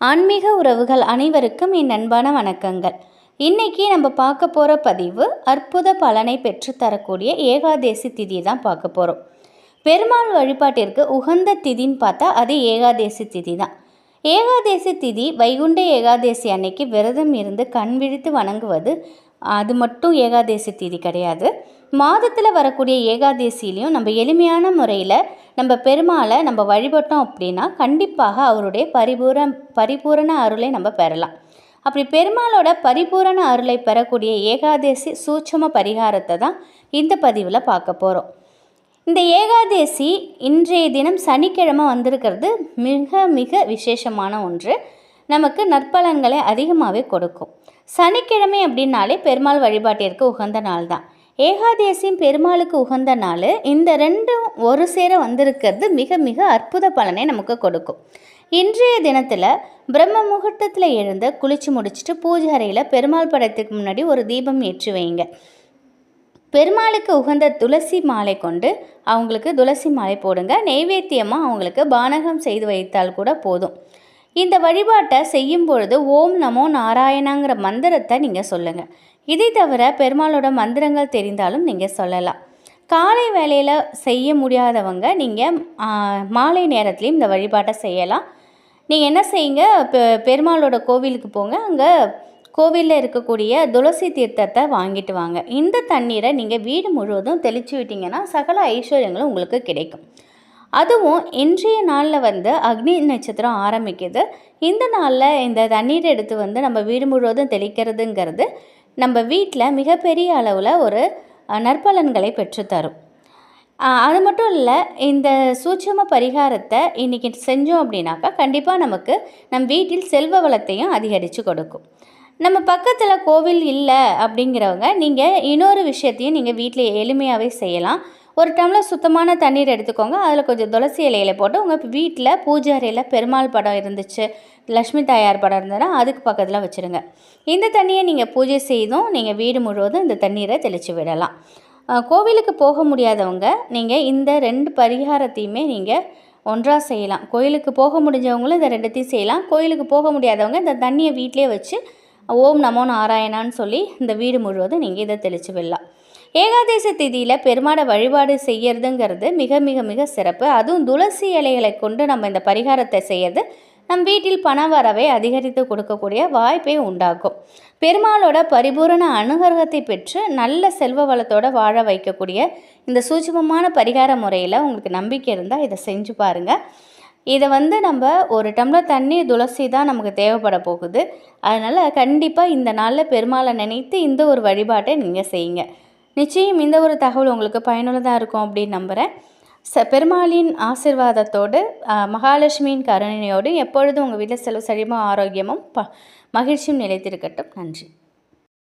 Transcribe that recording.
ஆன்மீக உறவுகள் அனைவருக்கும் என் அன்பான வணக்கங்கள். இன்னைக்கு நம்ம பார்க்க போகிற பதிவு அற்புத பலனை பெற்றுத்தரக்கூடிய ஏகாதேசி திதி தான் பார்க்க போகிறோம் பெருமாள் வழிபாட்டிற்கு உகந்த திதின்னு பார்த்தா அது ஏகாதேசி திதி தான். ஏகாதேசி திதி வைகுண்ட ஏகாதேசி அன்னைக்கு விரதம் இருந்து கண் விழித்து வணங்குவது அது மட்டும் ஏகாதேசி தீதி கிடையாது. மாதத்தில் வரக்கூடிய ஏகாதேசிலையும் நம்ம எளிமையான முறையில் நம்ம பெருமாளை நம்ம வழிபட்டோம் அப்படின்னா கண்டிப்பாக அவருடைய பரிபூர பரிபூரண அருளை நம்ம பெறலாம். அப்படி பெருமாளோட பரிபூரண அருளை பெறக்கூடிய ஏகாதேசி சூட்சம பரிகாரத்தை தான் இந்த பதிவில் பார்க்க போகிறோம் இந்த ஏகாதேசி இன்றைய தினம் சனிக்கிழமை வந்திருக்கிறது மிக மிக விசேஷமான ஒன்று. நமக்கு நற்பலன்களை அதிகமாகவே கொடுக்கும். சனிக்கிழமை அப்படின்னாலே பெருமாள் வழிபாட்டிற்கு உகந்த நாள் தான். ஏகாதேசியும் பெருமாளுக்கு உகந்த நாள் இந்த ரெண்டும் ஒரு சேர வந்திருக்கிறது மிக மிக அற்புத பலனை நமக்கு கொடுக்கும். இன்றைய தினத்தில் பிரம்ம முகூர்த்தத்தில் எழுந்து குளித்து முடிச்சுட்டு பூஜை அறையில் பெருமாள் படத்துக்கு முன்னாடி ஒரு தீபம் ஏற்றி வைங்க. பெருமாளுக்கு உகந்த துளசி மாலை கொண்டு அவங்களுக்கு துளசி மாலை போடுங்க. நெய்வேத்தியமாக அவங்களுக்கு பானகம் செய்து வைத்தால் கூட போதும். இந்த வழிபாட்டை செய்யும் பொழுது ஓம் நமோ நாராயணாங்கிற மந்திரத்தை நீங்கள் சொல்லுங்கள் இதை தவிர பெருமாளோட மந்திரங்கள் தெரிந்தாலும் நீங்கள் சொல்லலாம். காலை வேலையில் செய்ய முடியாதவங்க நீங்கள் மாலை நேரத்துலையும் இந்த வழிபாட்டை செய்யலாம். நீங்கள் என்ன செய்யுங்க? பெ பெருமாளோட கோவிலுக்கு போங்க. அங்கே கோவிலில் இருக்கக்கூடிய துளசி தீர்த்தத்தை வாங்கிட்டு வாங்க. இந்த தண்ணீரை நீங்கள் வீடு முழுவதும் தெளித்து விட்டிங்கன்னா சகல ஐஸ்வர்யங்களும் உங்களுக்கு கிடைக்கும். அதுவும் இன்றைய நாளில் வந்து அக்னி நட்சத்திரம் ஆரம்பிக்குது. இந்த நாளில் இந்த தண்ணீர் எடுத்து வந்து நம்ம வீடு முழுவதும் தெளிக்கிறதுங்கிறது நம்ம வீட்டில் மிகப்பெரிய அளவில் ஒரு நற்பலன்களை பெற்றுத்தரும். அது மட்டும் இல்லை இந்த சூட்சம பரிகாரத்தை இன்றைக்கி செஞ்சோம் அப்படின்னாக்கா கண்டிப்பாக நமக்கு நம் வீட்டில் செல்வ வளத்தையும் அதிகரித்து கொடுக்கும். நம்ம பக்கத்தில் கோவில் இல்லை அப்படிங்கிறவங்க நீங்கள் இன்னொரு விஷயத்தையும் நீங்கள் வீட்டில் எளிமையாகவே செய்யலாம். ஒரு டம்ளர் சுத்தமான தண்ணீர் எடுத்துக்கோங்க. அதில் கொஞ்சம் துளசி இலையில போட்டு உங்கள் வீட்டில் பூஜை அறையில் பெருமாள் படம் இருந்துச்சு லக்ஷ்மி தாயார் படம் இருந்ததுன்னா அதுக்கு பக்கத்தில் வச்சுருங்க. இந்த தண்ணியை நீங்கள் பூஜை செய்தும் நீங்கள் வீடு முழுவதும் இந்த தண்ணீரை தெளித்து விடலாம். கோவிலுக்கு போக முடியாதவங்க நீங்கள் இந்த ரெண்டு பரிகாரத்தையுமே நீங்கள் ஒன்றாக செய்யலாம். கோயிலுக்கு போக முடிஞ்சவங்களும் இந்த ரெண்டுத்தையும் செய்யலாம். கோயிலுக்கு போக முடியாதவங்க இந்த தண்ணியை வீட்டிலே வச்சு ஓம் நமோ நாராயணான்னு சொல்லி இந்த வீடு முழுவதும் நீங்கள் இதை தெளித்து விடலாம். ஏகாதேச திதியில் பெருமாடை வழிபாடு செய்யறதுங்கிறது மிக மிக மிக சிறப்பு. அதுவும் துளசி இலைகளை கொண்டு நம்ம இந்த பரிகாரத்தை செய்யறது நம் வீட்டில் பண வரவை அதிகரித்து கொடுக்கக்கூடிய வாய்ப்பை உண்டாக்கும். பெருமாளோட பரிபூரண அனுகிரகத்தை பெற்று நல்ல செல்வ வளத்தோடு வாழ வைக்கக்கூடிய இந்த சூட்சமமான பரிகார முறையில் உங்களுக்கு நம்பிக்கை இருந்தால் இதை செஞ்சு பாருங்கள் இதை வந்து நம்ம ஒரு டம்ளர் தண்ணி துளசி தான் நமக்கு தேவைப்பட போகுது. அதனால் கண்டிப்பாக இந்த நாளில் பெருமாளை நினைத்து இந்த ஒரு வழிபாட்டை நீங்கள் செய்யுங்க. நிச்சயம் இந்த ஒரு தகவல் உங்களுக்கு பயனுள்ளதாக இருக்கும் அப்படின்னு நம்புகிறேன் ச பெருமாளின் ஆசிர்வாதத்தோடு மகாலட்சுமியின் கருணையோடு எப்பொழுதும் உங்கள் வீட்டில் செலவு செழிமும் ஆரோக்கியமும் ப மகிழ்ச்சியும் நிலைத்திருக்கட்டும். நன்றி.